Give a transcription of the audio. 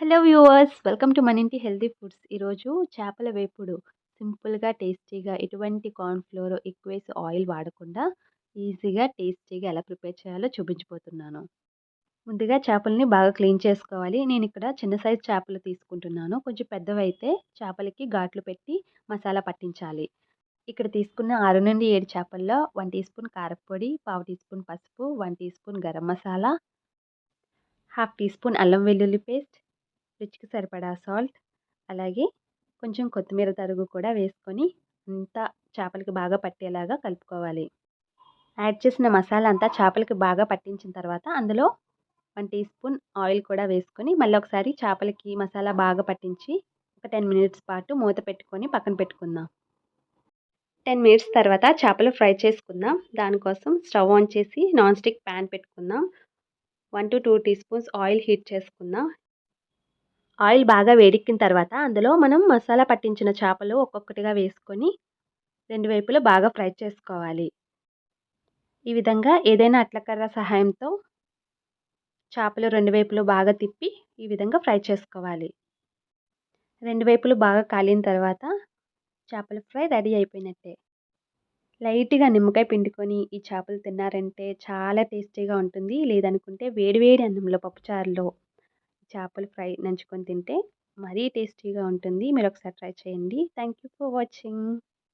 Hello viewers welcome to మన ఇంటి healthy foods ఈరోజు చేపల వేపుడు సింపుల్గా టేస్టీగా ఎటువంటి కార్న్ఫ్లోర్ ఎక్కువేసి ఆయిల్ వాడకుండా ఈజీగా టేస్టీగా ఎలా ప్రిపేర్ చేయాలో చూపించిపోతున్నాను ముందుగా చేపల్ని బాగా క్లీన్ చేసుకోవాలి. నేను ఇక్కడ చిన్న సైజ్ చేపలు తీసుకుంటున్నాను. కొంచెం పెద్దవైతే చేపలకి ఘాట్లు పెట్టి మసాలా పట్టించాలి. ఇక్కడ తీసుకున్న ఆరు నుండి ఏడు చేపల్లో వన్ టీ స్పూన్ కారపొడి పావు టీ స్పూన్ పసుపు one teaspoon garam masala half teaspoon అల్లం వెల్లుల్లి పేస్ట్ రుచికి సరిపడా సాల్ట్ అలాగే కొంచెం కొత్తిమీర తరుగు కూడా వేసుకొని అంతా చేపలకి బాగా పట్టేలాగా కలుపుకోవాలి. యాడ్ చేసిన మసాలా అంతా చేపలకి బాగా పట్టించిన తర్వాత అందులో వన్ టీ స్పూన్ ఆయిల్ కూడా వేసుకొని మళ్ళీ ఒకసారి చేపలకి మసాలా బాగా పట్టించి ఒక టెన్ మినిట్స్ పాటు మూత పెట్టుకొని పక్కన పెట్టుకుందాం. టెన్ మినిట్స్ తర్వాత చేపలు ఫ్రై చేసుకుందాం. దానికోసం స్టవ్ ఆన్ చేసి నాన్ స్టిక్ ప్యాన్ పెట్టుకుందాం. One to two teaspoons oil heat చేసుకుందాం. ఆయిల్ బాగా వేడెక్కిన తర్వాత అందులో మనం మసాలా పట్టించిన చేపలు ఒక్కొక్కటిగా వేసుకొని రెండు వైపులు బాగా ఫ్రై చేసుకోవాలి. ఈ విధంగా ఏదైనా అట్లకర్ర సహాయంతో చేపలు రెండు వైపులు బాగా తిప్పి ఈ విధంగా ఫ్రై చేసుకోవాలి. రెండు వైపులు బాగా కాలిన తర్వాత చేపల ఫ్రై రెడీ అయిపోయినట్టే. లైట్గా నిమ్మకాయ పిండుకొని ఈ చేపలు తిన్నారంటే చాలా టేస్టీగా ఉంటుంది. లేదనుకుంటే వేడివేడి అన్నంలో పప్పుచారులో చేపలు ఫ్రై నంచుకొని తింటే మరీ టేస్టీగా ఉంటుంది. మీరు ఒకసారి ట్రై చేయండి. Thank you for watching.